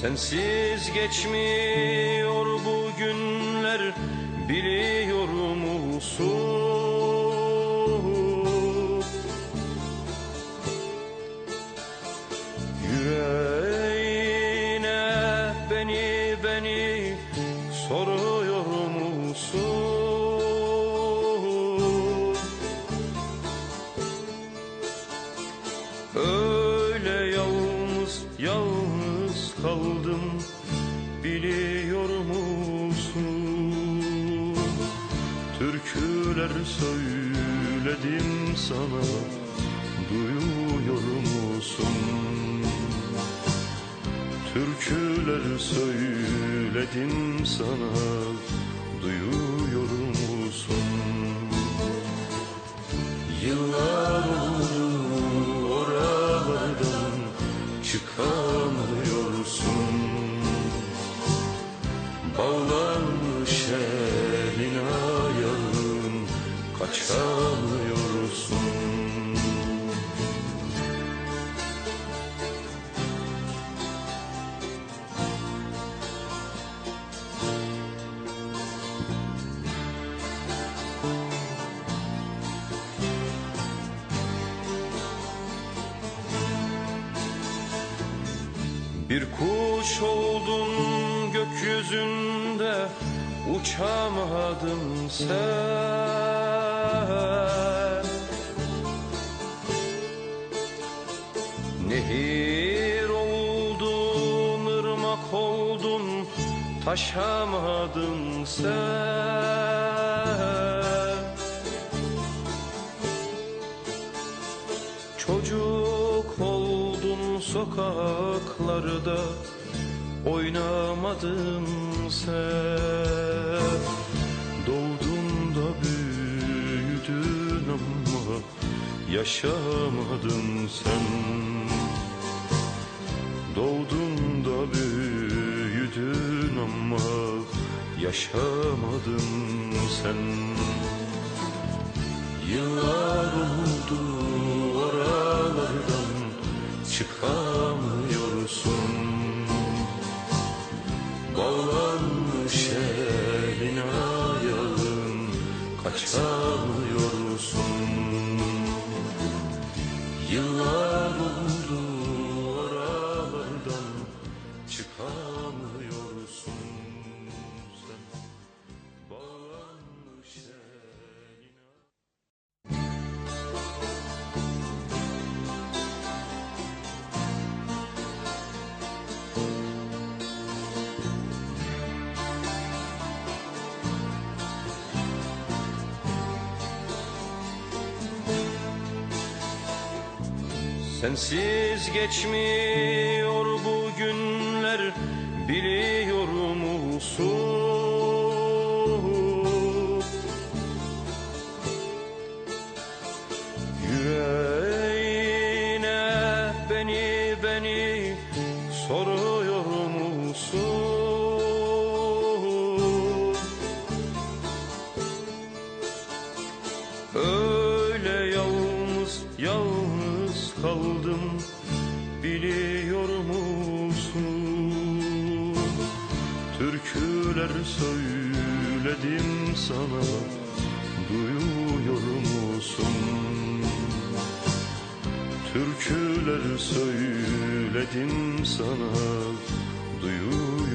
Sensiz geçmiyor bu günler biliyor musun? Yüreğine beni beni soruyor musun? Biliyor musun? Türküler söyledim sana duyuyor musun? Türküler söyledim sana duyuyor musun? Yıllar oldu Elin ayağın kaçamıyorsun. Bir kuş oldun gökyüzünde uçamadın sen. Nehir oldun, ırmak oldun, taşamadın sen. Çocuk oldun sokaklarda oynamadın sen. Doğdun da büyüdün ama yaşamadın sen. Doğdun da büyüdün ama yaşamadın sen. Yıllar oldu oralardan çıkamıyorsun kaçamıyorsun Yıllar oldu oralardan çıkamıyorsun Sensiz geçmiyor kaldım biliyor musun? Türküler söyledim sana duyuyor musun? Türküler söyledim sana duyuyor